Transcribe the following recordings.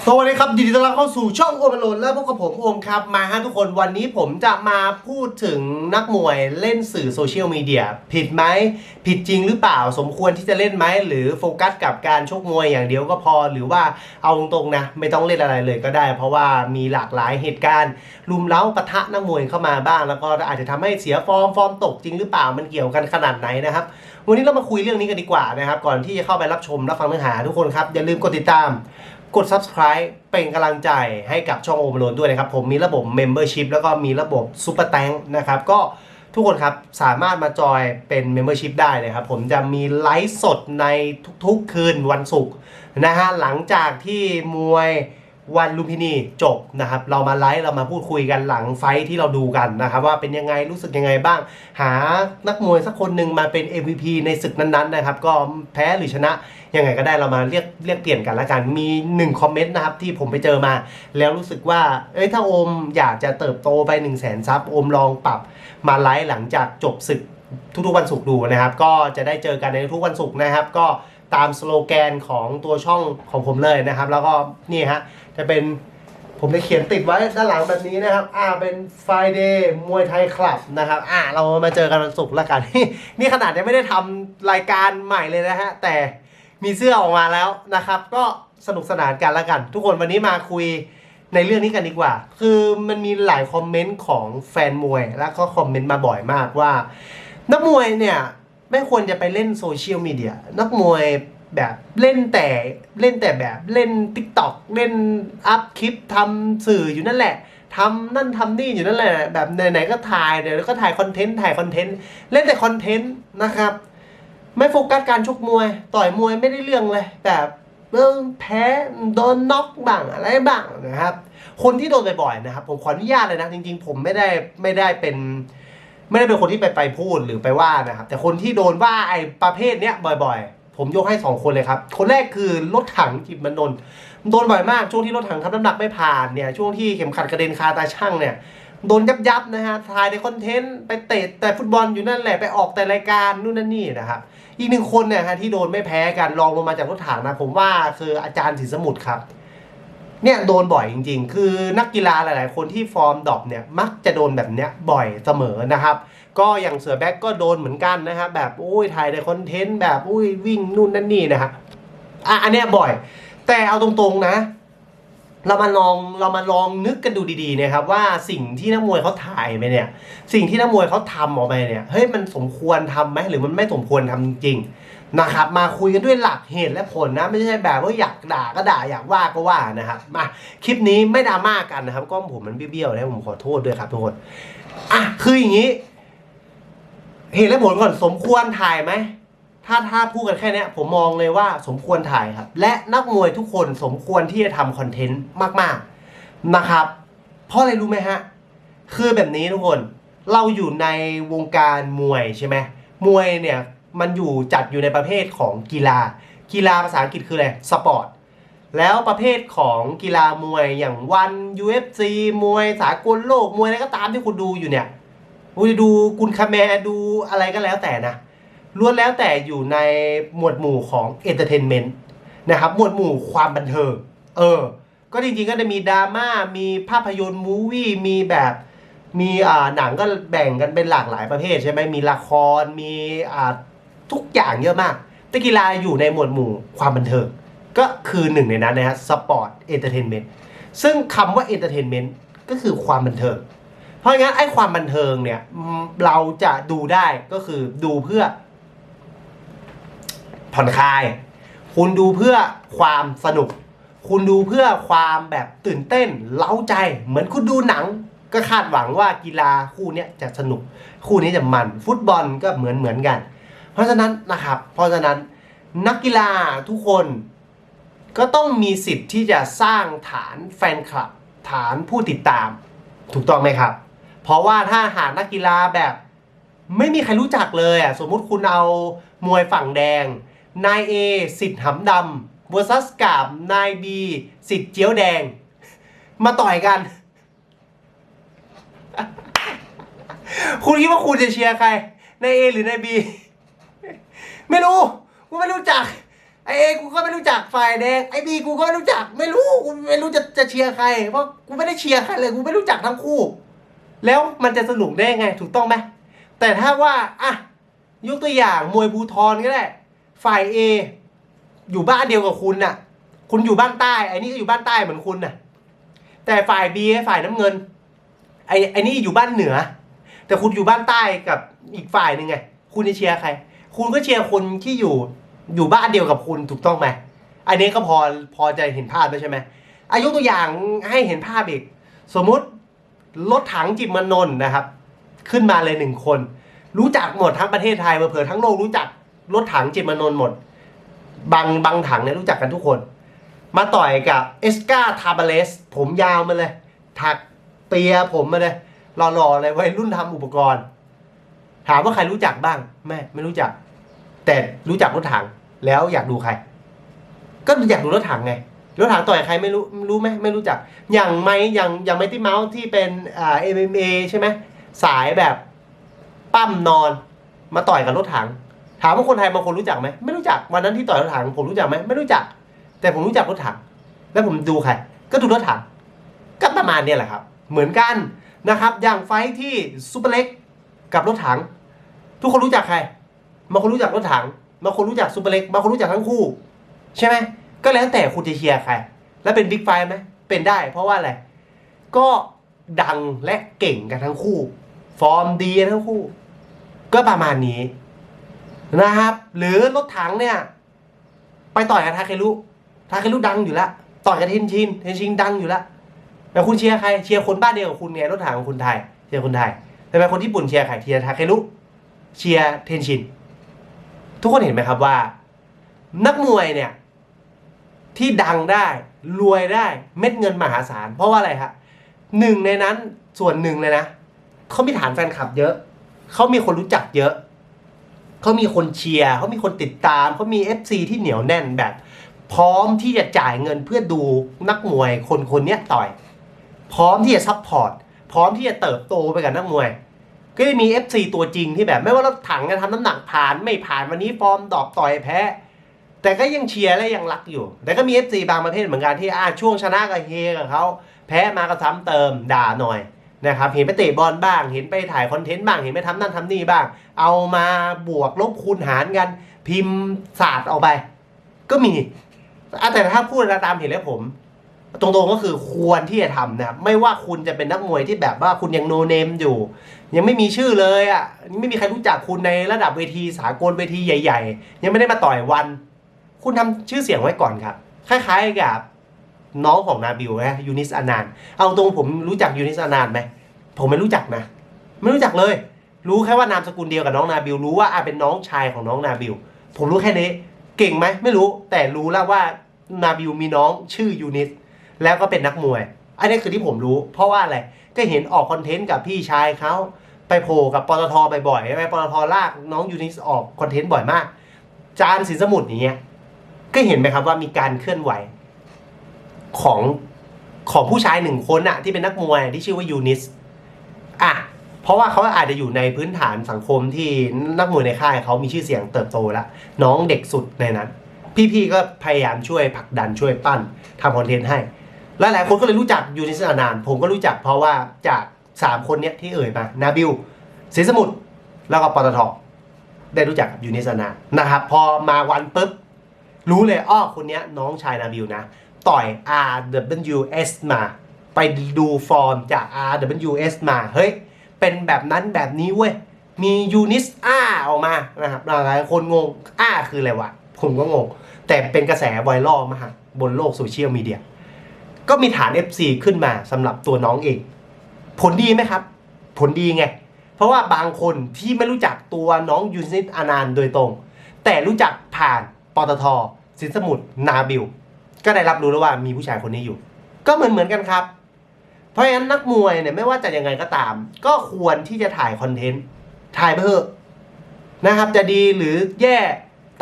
สวัสดีครับยินดีต้อนรับเข้าสู่ช่องโอเปโรนและพบกับผมโอมครับมาฮะทุกคนวันนี้ผมจะมาพูดถึงนักมวยเล่นสื่อโซเชียลมีเดียผิดไหมผิดจริงหรือเปล่าสมควรที่จะเล่นไหมหรือโฟกัสกับการชกมวยอย่างเดียวก็พอ หรือว่าเอาตรงๆนะไม่ต้องเล่นอะไรเลยก็ได้ เพราะว่ามีหลากหลายเหตุการณ์ลุมเล้าปะทะนักมวยเข้ามาบ้าง แล้วก็อาจจะทำให้เสียฟอร์มฟอร์มตกจริงหรือเปล่ามันเกี่ยวกันขนาดไหนนะครับวันนี้เรามาคุยเรื่องนี้กันดีกว่านะครับก่อนที่จะเข้าไปรับชมรับฟังเนื้อหาทุกคนครับอย่าลืมกดติดตาม กด subscribe เป็นกำลังใจให้กับช่องโอมโลนด้วยนะครับ ผมมีระบบ membership แล้วก็มีระบบ super tank นะครับ ก็ทุกคนครับสามารถมาจอยเป็น membership ได้เลยครับ ผมจะมีไลฟ์สดในทุกๆคืนวันศุกร์นะฮะหลังจากที่มวย วันลุมพินีจบนะครับ เรามาไลฟ์เรามาพูดคุยกันหลังไฟที่เราดูกันนะครับ ว่าเป็นยังไงรู้สึกยังไงบ้าง หานักมวยสักคนหนึ่งมาเป็น MVP ในศึกนั้นๆนะครับ ก็แพ้หรือชนะยังไงก็ได้เรามาเรียกเรียกเปลี่ยนกันละกันมีหนึ่งคอมเมนต์นะครับที่ผมไปเจอมา แล้วรู้สึกว่าเอ้ยถ้าโอมอยากจะเติบโตไป1นึ่งแสนซับโอมลองปรับมาไลฟ์หลังจากจบศึกทุกๆวันศุกร์ดูนะครับ ก็จะได้เจอกันในทุกวันศุกร์นะครับก็ ตามสโลแกนของตัวช่องของผมเลยนะครับ แล้วก็นี่ฮะจะเป็นผมจะเขียนติดไว้ด้านหลังแบบนี้นะครับ อ่า เป็น Friday มวยไทยคลับนะครับ อ่า เรามาเจอกันวันศุกร์แล้วกัน นี่ขนาดยังไม่ได้ทำรายการใหม่เลยนะฮะ แต่มีเสื้อออกมาแล้วนะครับ ก็สนุกสนานกันแล้วกัน ทุกคนวันนี้มาคุยในเรื่องนี้กันดีกว่า คือมันมีหลายคอมเมนต์ของแฟนมวย แล้วก็คอมเมนต์มาบ่อยมากว่า นักมวยเนี่ย ไม่ควรจะไปเล่นโซเชียลมีเดียนักมวยแบบเล่นแต่เล่นแต่แบบเล่น t ิ k t o k เล่นอัพคลิปทำสื่ออยู่นั่นแหละทำนั่นทำนี่อยู่นั่นแหละแบบไหนๆก็ถ่ายเดี๋ยวก็ถ่ายคอนเทนต์ถ่ายคอนเทนต์เล่นแต่คอนเทนต์นะครับ ไม่โฟกัสการชกมวย ต่อยมวยไม่ได้เรื่องเลยแบบเออแพ้โดนน็อกบ้างอะไรบ้างนะครับ คนที่โดนบ่อยๆนะครับ ผมขออนุญาตเลยนะจริงๆ ผมไม่ได้ไม่ได้เป็น ไม่ได้เป็นคนที่ไปไปพูดหรือไปว่านะครับ แต่คนที่โดนว่าไอ้ประเภทเนี้ยบ่อยๆ ผมยกให้สองคนเลยครับ คนแรกคือรถถังกิบมันนนโดนบ่อยมากช่วงที่รถถังทำน้ำหนักไม่ผ่านเนี่ยช่วงที่เข็มขัดกระเด็นคาตาช่างเนี่ยโดนยับยับนะฮะถ่ายในคอนเทนต์ไปเตะแต่ฟุตบอลอยู่นั่นแหละไปออกแต่รายการนู่นนั่นนี่นะครับอีกหนึ่งคนเนี่ยฮะที่โดนไม่แพ้กันรองลงมาจากรถถังนะผมว่าคืออาจารย์ศรีสมุทรครับ เนี่ยโดนบ่อยจริง ๆ คือนักกีฬาหลาย ๆ คนที่ฟอร์มดรอปเนี่ยมักจะโดนแบบเนี้ยบ่อยเสมอนะครับ ก็อย่างเสือแบ็กก็โดนเหมือนกันนะครับแบบอุ้ยถ่ายในคอนเทนต์แบบอุ้ยวิ่งนู่นนั่นนี่นะครับอะอันเนี้ยบ่อย แต่เอาตรงๆนะ เรามาลองเรามาลองนึกกันดูดีๆนะครับว่าสิ่งที่นักมวยเขาถ่ายไปเนี่ย สิ่งที่นักมวยเขาทำออกไปเนี่ยเฮ้ยมันสมควรทำไหมหรือมันไม่สมควรทำจริง นะครับมาคุยกันด้วยหลักเหตุและผลนะ ไม่ใช่แบบว่าอยากด่าก็ด่าอยากว่าก็ว่านะครับมาคลิปนี้ไม่ดราม่ากันนะครับก็ผมมันเบี้ยวๆนะผมขอโทษด้วยครับทุกคนอะคืออย่างนี้ เหตุและผลก่อนสมควรถ่ายไหมถ้าถ้าพูดกันแค่นี้ผมมองเลยว่าสมควรถ่ายครับ และนักมวยทุกคนสมควรที่จะทำคอนเทนต์มากๆนะครับ เพราะอะไรรู้ไหมฮะ คือแบบนี้ทุกคนเราอยู่ในวงการมวยใช่ไหมมวยเนี่ย มันอยู่จัดอยู่ในประเภทของกีฬา กีฬาภาษาอังกฤษคืออะไรสปอร์ตแล้วประเภทของกีฬามวยอย่างวัน UFC มวยสากลโลกมวยอะไรก็ตามที่คุณดูอยู่เนี่ยคุณจะดูกุนคาแมร์ดูอะไรก็แล้วแต่นะล้วนแล้วแต่อยู่ในหมวดหมู่ของเอนเตอร์เทนเมนต์นะครับหมวดหมู่ความบันเทิงเออ ก็จริงๆก็จะมีดราม่ามีภาพยนตร์มูวี่มีแบบมีอ่าหนังก็แบ่งกันเป็นหลากหลายประเภทใช่ไหมมีละครมีอ่า ทุกอย่างเยอะมาก แต่กีฬาอยู่ในหมวดหมู่ความบันเทิง ก็คือหนึ่งในนั้นนะฮะสปอร์ตเอนเตอร์เทนเมนต์ซึ่งคำว่าเอนเตอร์เทนเมนต์ก็คือความบันเทิง เพราะงั้นไอ้ความบันเทิงเนี่ยเราจะดูได้ก็คือดูเพื่อ ผ่อนคลาย คุณดูเพื่อความสนุก คุณดูเพื่อความแบบตื่นเต้น เล้าใจ เหมือนคุณดูหนังก็คาดหวังว่ากีฬาคู่นี้จะสนุก คู่นี้จะมัน ฟุตบอลก็เหมือนเหมือนกัน เพราะฉะนั้นนะครับ เพราะฉะนั้นนักกีฬาทุกคนก็ต้องมีสิทธิ์ที่จะสร้างฐานแฟนคลับ ฐานผู้ติดตาม ถูกต้องไหมครับ เพราะว่าถ้าหากนักกีฬาแบบไม่มีใครรู้จักเลยอะสมมุติคุณเอามวยฝั่งแดง นายเอสิทธิ์หำดำเวอร์ซัสกับนายบีสิทธิ์เจียวแดง มาต่อยกัน คุณคิดว่าคุณจะเชียร์ใคร นายเอหรือนายบี ไม่รู้ กูไม่รู้จัก ไอเอกูก็ไม่รู้จักฝ่ายแดงไอบีกูก็ไม่รู้จัก ไม่รู้ กูไม่รู้จะจะเชียร์ใคร เพราะกูไม่ได้เชียร์ใครเลย กูไม่รู้จักทั้งคู่ แล้วมันจะสนุกได้ไง ถูกต้องไหม แต่ถ้าว่าอะยกตัวอย่างมวยภูทรก็ได้ ฝ่ายเออยู่บ้านเดียวกับคุณน่ะ คุณอยู่บ้านใต้ ไอ้นี่ก็อยู่บ้านใต้เหมือนคุณน่ะ แต่ฝ่ายบีฝ่ายน้ำเงิน ไอ้ไอ้นี่อยู่บ้านเหนือ แต่คุณอยู่บ้านใต้กับอีกฝ่ายหนึ่งไง คุณจะเชียร์ใคร คุณก็เชียร์คนที่อยู่อยู่บ้านเดียวกับคุณถูกต้องไหมอันนี้ก็พอพอจะเห็นภาพแล้วใช่ไหมอายุตัวอย่างให้เห็นภาพอีก สมมุติรถถังจิตมนนนะครับ ขึ้นมาเลยหนึ่งคน รู้จักหมดทั้งประเทศไทยเผลอทั้งโลกรู้จักรถถังจิตมนนหมด บางบางถังเนี่ยรู้จักกันทุกคน มาต่อยกับเอสกาทาบาเลสผมยาวมาเลย ถักเปียผมมาเลยหล่อๆเลยวัยรุ่นทำอุปกรณ์ ถามว่าใครรู้จักบ้างไม่ไม่รู้จัก แต่รู้จักรถถังแล้วอยากดูใคร ก็อยากดูรถถังไงรถถังต่อยใครไม่รู้รู้ไหมไม่รู้จัก อย่างไหมอย่างอย่างไมตี้เมาส์ที่เป็นอ่าเอ็มเอเอใช่ไหมสายแบบปั้มนอนมาต่อยกับรถถัง ถามว่าคนไทยบางคนรู้จักไหมไม่รู้จักวันนั้นที่ต่อยรถถังผมรู้จักไหมไม่รู้จัก แต่ผมรู้จักรถถัง แล้วผมดูใคร ก็ดูรถถังก็ประมาณนี้แหละครับ เหมือนกันนะครับ อย่างไฟที่ซูเปอร์เล็ก กับรถถัง ทุกคนรู้จักใครบางคนรู้จักรถถังบางคนรู้จักซูเปอร์เล็กบางคนรู้จักทั้งคู่ ใช่ไหมก็แล้วแต่คุณจะเชียร์ใคร แล้วเป็นบิ๊กไฟไหมเป็นได้ เพราะว่าอะไร ก็ดังและเก่งกันทั้งคู่ ฟอร์มดีทั้งคู่ ก็ประมาณนี้นะครับ หรือรถถังเนี่ย ไปต่อยกับทาเคลุทาเคลุดังอยู่แล้วต่อยกับเทนชินเทนชินดังอยู่แล้วแต่คุณเชียร์ใครเชียร์คนบ้านเดียวกับคุณไงรถถังของคุณไทยเชียร์คนไทย แต่เป็นคนญี่ปุ่นเชียร์ใครเชียร์ทาเคลุเชียร์เทนชิน ทุกคนเห็นไหมครับว่า นักมวยเนี่ย ที่ดังได้รวยได้เม็ดเงินมหาศาล เพราะว่าอะไรครับหนึ่งในนั้นส่วนหนึ่งเลยนะเขามีฐานแฟนคลับเยอะเขามีคนรู้จักเยอะเขามีคนเชียร์เขามีคนติดตามเขามี FC ที่เหนียวแน่นแบบ พร้อมที่จะจ่ายเงินเพื่อดูนักมวยคนคนเนี้ยต่อย พร้อมที่จะซัพพอร์ต พร้อมที่จะเติบโตไปกับนักมวย ก็จะมี FC ตัวจริงที่แบบไม่ว่ารถถังจะทำน้ำหนักผ่านไม่ผ่านวันนี้ฟอร์มดอกต่อยแพ้ แต่ก็ยังเชียร์และยังรักอยู่ แต่ก็มี FC บางประเภทเหมือนกันที่อ่าช่วงชนะก็เฮกับเขาแพ้มาก็ซ้ำเติมด่าหน่อยนะครับเห็นไปเตะบอลบ้าง เห็นไปถ่ายคอนเทนต์บ้าง เห็นไปทำนั่นทำนี่บ้าง เอามาบวกลบคูณหารกัน พิมพ์ศาสตร์ออกไป ก็มีแต่ถ้าพูดตามเห็นแล้วผม ตรงๆก็คือควรที่จะทำนะครับไม่ว่าคุณจะเป็นนักมวยที่แบบว่าคุณยังโนเนมอยู่ ยังไม่มีชื่อเลยอะไม่มีใครรู้จักคุณในระดับเวทีสากลเวทีใหญ่ ๆ ยังไม่ได้มาต่อยวัน คุณทำชื่อเสียงไว้ก่อนครับคล้ายๆกับน้องของนาบิวนะยูนิสอานานเอาตรงผมรู้จักยูนิสอานานไหมผมไม่รู้จักนะ ไม่รู้จักเลย รู้แค่ว่านามสกุลเดียวกับน้องนาบิวรู้ว่าอะเป็นน้องชายของน้องนาบิวผมรู้แค่นี้ เก่งไหมไม่รู้แต่รู้แล้วว่านาบิวมีน้องชื่อยูนิส แล้วก็เป็นนักมวย อันนี้คือที่ผมรู้ เพราะว่าอะไรก็เห็นออกคอนเทนต์กับพี่ชายเขาไปโผล่กับปตทบ่อยๆไปปตทลากน้องยูนิสออกคอนเทนต์บ่อยมาก จานสินสมุทรอย่างเงี้ยก็เห็นไหมครับว่ามีการเคลื่อนไหวของของผู้ชายหนึ่งคนอะที่เป็นนักมวยที่ชื่อว่ายูนิสอะเพราะว่าเขาอาจจะอยู่ในพื้นฐานสังคมที่นักมวยในค่ายเขามีชื่อเสียงเติบโตแล้ว น้องเด็กสุดในนั้น พี่ๆก็พยายามช่วยผลักดันช่วยปั้นทำคอนเทนต์ให้ และหลายคนก็เลยรู้จักยูนิสานาน ผมก็รู้จักเพราะว่าจากสามคนเนี้ยที่เอ่ยมา นาบิลศรีสมุทรแล้วก็ปตทได้รู้จักกับยูนิสานานนะครับ พอมาวันปุ๊บ รู้เลยอ้อคนเนี้ยน้องชายนาบิลนะ ต่อย RWS มา ไปดูฟอร์มจาก RWS มา เฮ้ย เป็นแบบนั้นแบบนี้เว้ย มียูนิสอ้าออกมานะครับหลายคนงงอ้าคืออะไรวะ ผมก็งง แต่เป็นกระแสไวรัลมากบนโลกโซเชียลมีเดีย ก็มีฐาน FC ขึ้นมาสำหรับตัวน้องเอง ผลดีไหมครับ ผลดีไง เพราะว่าบางคนที่ไม่รู้จักตัวน้องยูนิสอนานต์โดยตรง แต่รู้จักผ่านปตทสินสมุทรนาบิลก็ได้รับรู้แล้วว่ามีผู้ชายคนนี้อยู่ ก็เหมือนเหมือนกันครับ เพราะฉะนั้นนักมวยเนี่ยไม่ว่าจะยังไงก็ตาม ก็ควรที่จะถ่ายคอนเทนต์ถ่ายไปเถอะนะครับ จะดีหรือแย่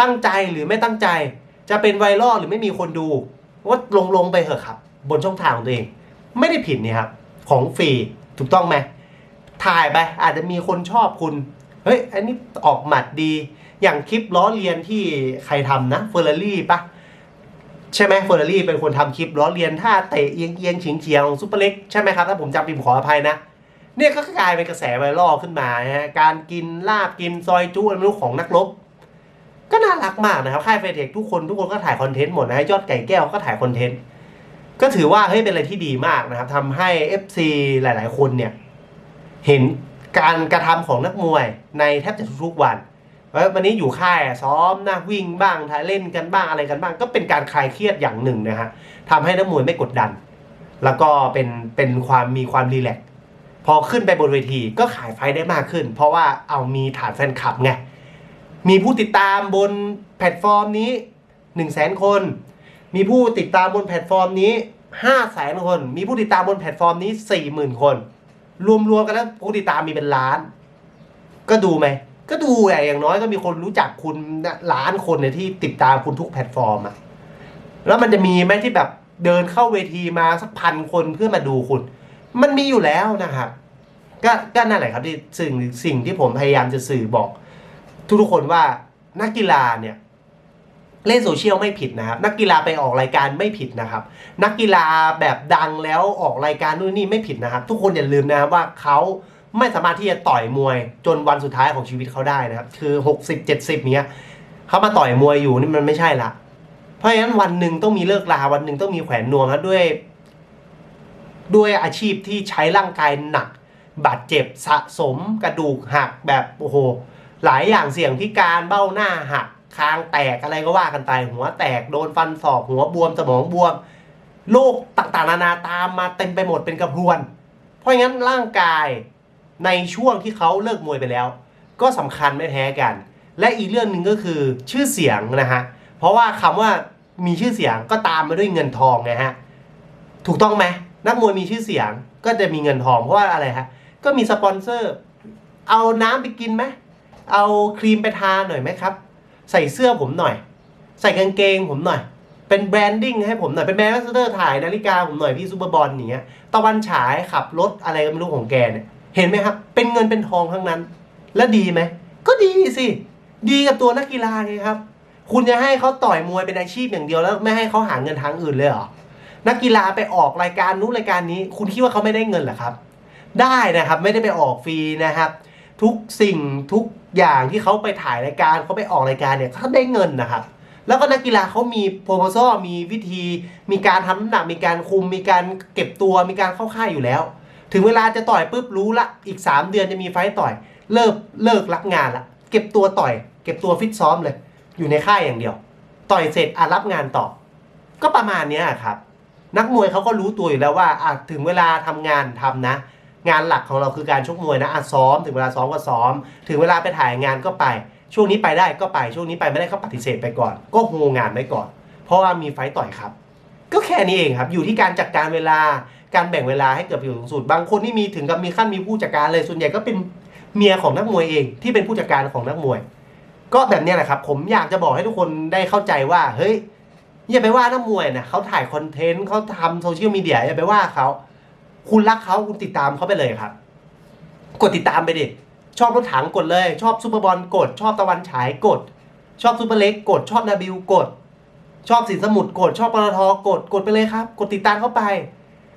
ตั้งใจหรือไม่ตั้งใจ จะเป็นไวรัลหรือไม่มีคนดูว่าลงลงไปเถอะครับ บนช่องทางของตัวเอง ไม่ได้ผิดนี่ครับ ของฟรีถูกต้องไหมถ่ายไปอาจจะมีคนชอบคุณ เฮ้ย อันนี้ออกหมัดดี อย่างคลิปล้อเลียนที่ใครทำนะเฟอร์รารี่ปะใช่ไหมเฟอร์รารี่เป็นคนทำคลิปล้อเลียนท่าเตะเอียงเอียงเฉียงเฉียงของซุปเปอร์เล็กใช่ไหมครับ ถ้าผมจำผิดผมขออภัยนะ เนี่ยก็กลายเป็นกระแสไวรัลขึ้นมาฮะการกินลาบกินซอยจุ้อะไรไม่รู้ของนักรบก็น่ารักมากนะครับค่ายเฟเทคทุกคนทุกคนก็ถ่ายคอนเทนต์หมดนะยอดไก่แก้วก็ถ่ายคอนเทนต์ ก็ถือว่าเฮ้ยเป็นอะไรที่ดีมากนะครับทำให้ FC หลาย ๆ คนเนี่ยเห็นการกระทำของนักมวยในแทบจะทุกๆวันวันนี้อยู่ค่ายซ้อมนะวิ่งบ้างถ่ายเล่นกันบ้างอะไรกันบ้าง ก็เป็นการคลายเครียดอย่างหนึ่งนะฮะทำให้นักมวยไม่กดดัน แล้วก็เป็นเป็นความมีความรีแลกพอขึ้นไปบนเวทีก็ขายไฟได้มากขึ้น เพราะว่าเอามีฐานแฟนคลับไงมีผู้ติดตามบนแพลตฟอร์มนี้1 0 0 0 0แสนคน มีผู้ติดตามบนแพลตฟอร์มนี้5 0 0แสนคน มีผู้ติดตามบนแพลตฟอร์มนี้40,000คน รวมๆกันแล้วผู้ติดตามมีเป็นล้าน ก็ดูไหม ก็ดูแหละอย่างน้อยก็มีคนรู้จักคุณล้านคนเนี่ยที่ติดตามคุณทุกแพลตฟอร์มอะแล้วมันจะมีไหมที่แบบเดินเข้าเวทีมาสักพันคนเพื่อมาดูคุณ มันมีอยู่แล้วนะครับก็ก็นั่นแหละครับที่สิ่งสิ่งที่ผมพยายามจะสื่อบอก ทุกๆคนว่านักกีฬาเนี่ย เล่นโซเชียลไม่ผิดนะครับ นักกีฬาไปออกรายการไม่ผิดนะครับ นักกีฬาแบบดังแล้วออกรายการนู่นนี่ไม่ผิดนะครับ ทุกคนอย่าลืมนะครับว่าเขาไม่สามารถที่จะต่อยมวยจนวันสุดท้ายของชีวิตเขาได้นะครับ คือหกสิบเจ็ดสิบเนี้ยเขามาต่อยมวยอยู่นี่มันไม่ใช่ละเพราะฉะนั้นวันหนึ่งต้องมีเลิกลาวันหนึ่งต้องมีแขวนนวมครับด้วย ด้วยอาชีพที่ใช้ร่างกายหนัก บาดเจ็บสะสมกระดูกหักแบบโอ้โหหลายอย่างเสี่ยงพิการเบ้าหน้าหัก คางแตกอะไรก็ว่ากันไป หัวแตกโดนฟันศอกหัวบวมสมองบวมโรคต่างๆนานาตามมาเต็มไปหมดเป็นกระพรวน เพราะงั้นร่างกายในช่วงที่เขาเลิกมวยไปแล้ว ก็สำคัญไม่แพ้กัน และอีกเรื่องหนึ่งก็คือชื่อเสียงนะฮะเพราะว่าคำว่ามีชื่อเสียงก็ตามมาด้วยเงินทองไงฮะถูกต้องไหมนักมวยมีชื่อเสียงก็จะมีเงินทองเพราะว่าอะไรฮะก็มีสปอนเซอร์ เอาน้ำไปกินไหมเอาครีมไปทาหน่อยไหมครับ ใส่เสื้อผมหน่อย ใส่กางเกงผมหน่อย เป็นแบรนดิ้งให้ผมหน่อย เป็นแบรนด์สเดอร์ถ่ายนาฬิกาผมหน่อยพี่ซูเปอร์บอลอย่างเงี้ย ตะวันฉายขับรถอะไรก็ไม่รู้ของแกเนี่ย เห็นไหมครับ เป็นเงินเป็นทองทั้งนั้น แล้วดีไหม ก็ดีสิ ดีกับตัวนักกีฬาไงครับ คุณจะให้เขาต่อยมวยเป็นอาชีพอย่างเดียวแล้วไม่ให้เขาหาเงินทางอื่นเลยเหรอ นักกีฬาไปออกรายการนู้นรายการนี้ คุณคิดว่าเขาไม่ได้เงินเหรอครับ ได้นะครับ ไม่ได้ไปออกฟรีนะครับ ทุกสิ่งทุก อย่างที่เขาไปถ่ายรายการเขาไปออกรายการเนี่ยเขาได้เงินนะครับ แล้วก็นักกีฬาเขามีโปรโพซอมีวิธี มีการทำน้ำหนักมีการคุม มีการเก็บตัวมีการเข้าค่ายอยู่แล้ว ถึงเวลาจะต่อยปุ๊บรู้ละอีก 3 เดือนจะมีไฟต่อย เลิกเลิกรับงานละเก็บตัวต่อย เก็บตัวฟิตซ้อมเลย อยู่ในค่ายอย่างเดียว ต่อยเสร็จอะรับงานต่อ ก็ประมาณนี้ครับนักมวยเขาก็รู้ตัวอยู่แล้วว่าอะถึงเวลาทำงานทำนะ งานหลักของเราคือการชกมวยนะอะซ้อมถึงเวลาซ้อมก็ซ้อม ถึงเวลาไปถ่ายงานก็ไป ช่วงนี้ไปได้ก็ไปช่วงนี้ไปไม่ได้ก็ปฏิเสธไปก่อน ก็โฮงานไว้ก่อน เพราะว่ามีไฟต่อยครับ ก็แค่นี้เองครับ อยู่ที่การจัดการเวลาการแบ่งเวลาให้เกิดประโยชน์สูงสุด บางคนที่มีถึงกับมีขั้นมีผู้จัดการเลยส่วนใหญ่ก็เป็นเมียของนักมวยเอง ที่เป็นผู้จัดการของนักมวย ก็แบบนี้แหละครับ ผมอยากจะบอกให้ทุกคนได้เข้าใจว่าเฮ้ยอย่าไปว่านักมวยนะเขาถ่ายคอนเทนต์เขาทำโซเชียลมีเดียอย่าไปว่าเขา คุณรักเขาคุณติดตามเขาไปเลยครับ กดติดตามไปดิ ชอบรถถังกดเลย ชอบซูเปอร์บอลกด ชอบตะวันฉายกด ชอบซูเปอร์เล็กกด ชอบนาบิวกด ชอบสินสมุทรกด ชอบปตทกด กดไปเลยครับ กดติดตามเข้าไป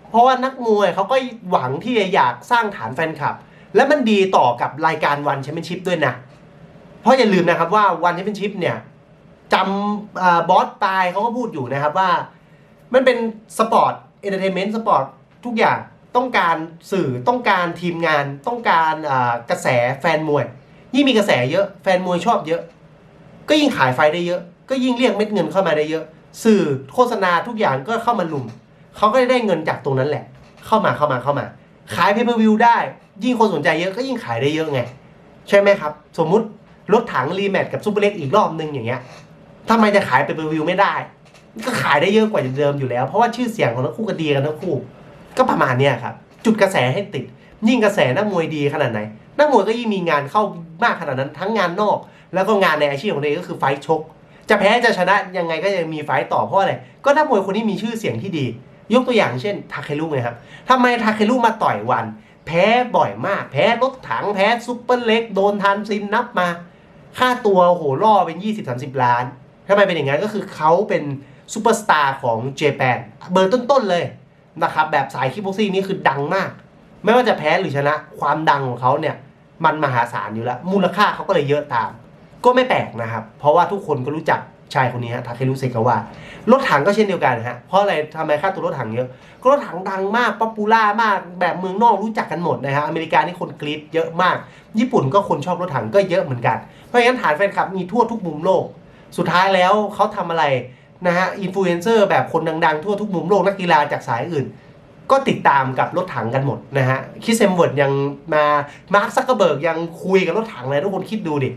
เพราะว่านักมวยเขาก็หวังที่จะอยากสร้างฐานแฟนคลับ และมันดีต่อกับรายการวันแชมเปี้ยนชิพด้วยนะ เพราะอย่าลืมนะครับว่าวันแชมเปี้ยนชิพเนี่ยจำอบอสปายเขาก็พูดอยู่นะครับว่า มันเป็นสปอร์ตเอนเตอร์เทนเมนต์สปอร์ตทุกอย่าง ต้องการสื่อต้องการทีมงาน ต้องการกระแสแฟนมวย ยิ่งมีกระแสเยอะแฟนมวยชอบเยอะ ก็ยิ่งขายไฟได้เยอะ ก็ยิ่งเรียกเม็ดเงินเข้ามาได้เยอะ สื่อโฆษณาทุกอย่างก็เข้ามาลุมเขาก็ได้เงินจากตรงนั้นแหละ เข้ามาเข้ามาเข้ามา ขายเพย์ r พ v วิวได้ ยิ่งคนสนใจเยอะก็ยิ่งขายได้เยอะไง ใช่ไหมครับ สมมุติรถถังรีแมตช์กับซูเปอร์เล็กอีกรอบนึงอย่างเงี้ยทำไมจะขายเพย์ r พ v วิวไม่ได้ ก็ขายได้เยอะกว่าเดิมอยู่แล้ว เพราะว่าชื่อเสียงของทั้งคู่ก็ดีกันทั้งคู่ ก็ประมาณเนี้ยครับ จุดกระแสให้ติด ยิ่งกระแสนักมวยดีขนาดไหนนักมวยก็ยิ่งมีงานเข้ามากขนาดนั้นทั้งงานนอก แล้วก็งานในอาชีพของตัวเองก็คือไฟชก จะแพ้จะชนะยังไงก็ยังมีไฟต่อเพราะอะไรก็นักมวยคนนี้มีชื่อเสียงที่ดี ยกตัวอย่างเช่นทาเคลุไงครับทำไมทาเคลุมาต่อยวัน แพ้บ่อยมาก แพ้รถถังแพ้ซุปเปอร์เล็กโดนทันซินนับมา ค่าตัวโอ้โหล่อเป็น 20-30 ล้านทำไมเป็นอย่างนั้นก็คือเขาเป็นซูเปอร์สตาร์ของเจแปนเบอร์ต้นๆเลย นะครับแบบสายคิกบ็อกซิ่งนี่คือดังมาก ไม่ว่าจะแพ้หรือชนะ ความดังของเขาเนี่ยมันมหาศาลอยู่แล้ว มูลค่าเขาก็เลยเยอะตาม ก็ไม่แปลกนะครับ เพราะว่าทุกคนก็รู้จักชายคนนี้ฮะทาเครุเซกาวะรถถังก็เช่นเดียวกันฮะเพราะอะไรทำไมค่าตัวรถถังเยอะ ก็รถถังดังมากป๊อปปูล่ามากแบบเมืองนอกรู้จักกันหมดนะฮะอเมริกานี่คนกรี๊ดเยอะมาก ญี่ปุ่นก็คนชอบรถถังก็เยอะเหมือนกัน เพราะงั้นฐานแฟนคลับมีทั่วทุกมุมโลก สุดท้ายแล้วเขาทำอะไร นะฮะอินฟลูเอนเซอร์แบบคนดังๆ ทั่วทุกมุมโลกนักกีฬาจากสายอื่น ก็ติดตามกับรถถังกันหมดนะฮะคิสเซมเวิร์ดยังมามาร์คซักเกอร์เบิร์กยังคุยกับรถถังเลยทุกคนคิดดูดิ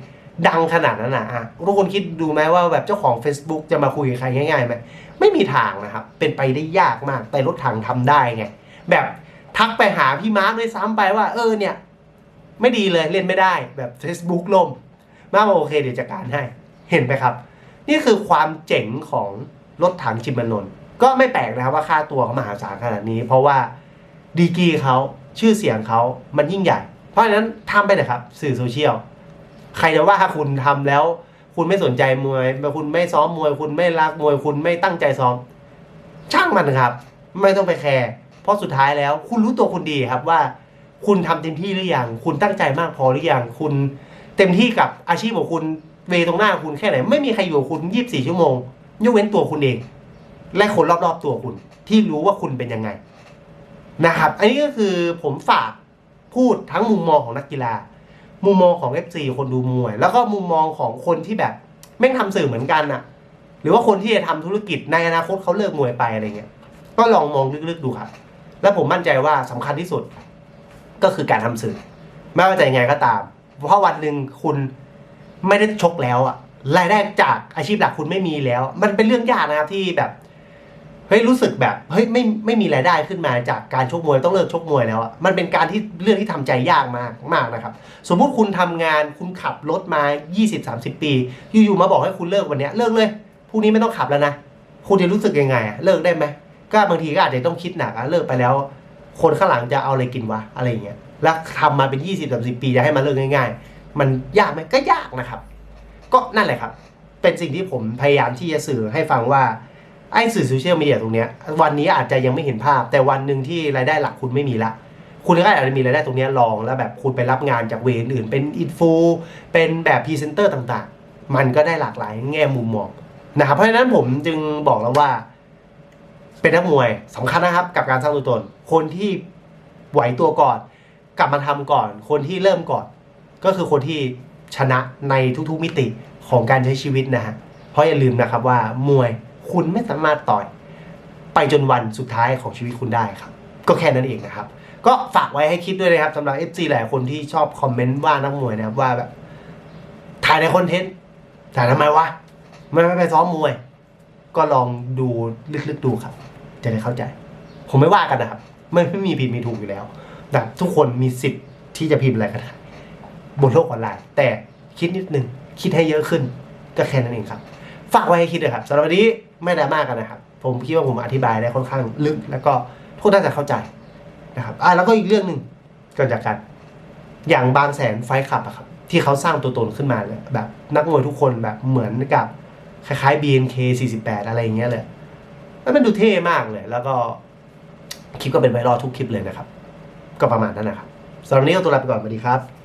ดังขนาดนั้นนะอะทุกคนคิดดูไหมว่าแบบเจ้าของ Facebook จะมาคุยกับใครง่ายๆไหมไม่มีทางนะครับ เป็นไปได้ยากมาก แต่รถถังทำได้ไง แบบทักไปหาพี่มาร์คด้วยซ้ำไปว่า เออเนี่ย ไม่ดีเลยเล่นไม่ได้แบบ Facebook ล่ม มาบอกโอเคเดี๋ยวจัดการให้ เห็นไหมครับ นี่คือความเจ๋งของรถถังจิมานนท์ก็ไม่แปลกนะครับว่าค่าตัวเขามหาศาลขนาดนี้ เพราะว่าดีกีเขาชื่อเสียงเขามันยิ่งใหญ่ เพราะฉะนั้นทำไปเลยครับ สื่อโซเชียลใครจะว่าคุณทำแล้ว คุณไม่สนใจมวยคุณไม่ซ้อมมวย คุณไม่รักมวย คุณไม่ตั้งใจซ้อม ช่างมันครับ ไม่ต้องไปแคร์เพราะสุดท้ายแล้ว คุณรู้ตัวคุณดีครับว่า คุณทำเต็มที่หรือยังคุณตั้งใจมากพอหรือยังคุณเต็มที่กับอาชีพของคุณ เวตรงหน้าคุณแค่ไหน ไม่มีใครอยู่กับคุณ 24 ชั่วโมงยกเว้นตัวคุณเอง และคนรอบๆตัวคุณ ที่รู้ว่าคุณเป็นยังไง นะครับ อันนี้ก็คือผมฝากพูดทั้งมุมมองของนักกีฬา มุมมองของ FC คนดูมวย แล้วก็มุมมองของคนที่แบบแม่งทำสื่อเหมือนกันน่ะหรือว่าคนที่จะทำธุรกิจในอนาคตเขาเลิกมวยไปอะไรเงี้ยก็ลองมองลึกๆดูครับ แล้วผมมั่นใจว่าสำคัญที่สุดก็คือการทำสื่อ ไม่ว่าจะยังไงก็ตาม เพราะวันหนึ่งคุณ ไม่ได้ชกแล้วอะรายได้จากอาชีพหลักคุณไม่มีแล้ว มันเป็นเรื่องยากนะครับที่แบบเฮ้ยรู้สึกแบบเฮ้ยไม่ไม่มีรายได้ขึ้นมาจากการชกมวยต้องเลิกชกมวยแล้วอะมันเป็นการที่เรื่องที่ทำใจยากมากมากนะครับ สมมุติคุณทำงานคุณขับรถมา 20-30 ปี อยู่ๆมาบอกให้คุณเลิกวันเนี้ยเลิกเลยพรุ่งนี้ไม่ต้องขับแล้วนะคุณจะรู้สึกยังไงอะเลิกได้ไหมก็บางทีก็อาจจะต้องคิดหนักอะเลิกไปแล้ว คนข้างหลังจะเอาอะไรกินวะอะไรอย่างเงี้ยแล้วทำมาเป็น 20-30 ปีจะให้มาเลิกง่าย ๆ มันยากไหมก็ยากนะครับ ก็นั่นแหละครับ เป็นสิ่งที่ผมพยายามที่จะสื่อให้ฟังว่าไอ้สื่อโซเชียลมีเดียตรงเนี้ยวันนี้อาจจะยังไม่เห็นภาพ แต่วันหนึ่งที่รายได้หลักคุณไม่มีละ คุณก็อาจจะมีรายได้ตรงนี้ยรองแล้วแบบคุณไปรับงานจากเวรอื่น เป็นอินฟูเป็นแบบพรีเซนเตอร์ต่างๆ มันก็ได้หลากหลายแง่มุมมองนะครับเพราะฉะนั้นผมจึงบอกแล้วว่า เป็นนักมวยสำคัญนะครับกับการสร้างตัวตน คนที่ไหวตัวก่อน กลับมาทำก่อน คนที่เริ่มก่อน ก็คือคนที่ชนะในทุกๆมิติของการใช้ชีวิตนะฮะ เพราะอย่าลืมนะครับว่ามวยคุณไม่สามารถต่อย ไปจนวันสุดท้ายของชีวิตคุณได้ครับ ก็แค่นั้นเองนะครับ ก็ฝากไว้ให้คิดด้วยนะครับสำหรับ FC หลายคนที่ชอบคอมเมนต์ว่านักมวยนะครับว่าแบบถ่ายในคอนเทนต์ถ่ายทำไมวะไม่ไม่ไปซ้อมมวย ก็ลองดูลึกๆดูครับ จะได้เข้าใจ ผมไม่ว่ากันนะครับไม่ไม่มีผิดมีถูกอยู่แล้วแต่ทุกคนมีสิทธิ์ที่จะพิมพ์อะไรก็ได้ บนโลกออนไลน์ แต่คิดนิดนึงคิดให้เยอะขึ้นก็แค่นั้นเองครับ ฝากไว้ให้คิดเลยครับสำหรับวันนี้ไม่ได้มากันนะครับ ผมคิดว่าผมอธิบายได้ค่อนข้างลึก แล้วก็ทุกน่าจะเข้าใจนะครับอะแล้วก็อีกเรื่องหนึ่งก็จากกันอย่างบางแสนไฟท์คลับอะครับที่เขาสร้างตัวตนขึ้นมาเลยแบบนักมวยทุกคนแบบเหมือนกับคล้ายๆ BNK 48 อะไรอย่างเงี้ยเลยแล้วมันดูเท่มากเลย แล้วก็คลิปก็เป็นไวรัลทุกคลิปเลยนะครับ ก็ประมาณนั้นนะครับสำหรับวันนี้ก็ตัวลาไปก่อนสวัสดีครับ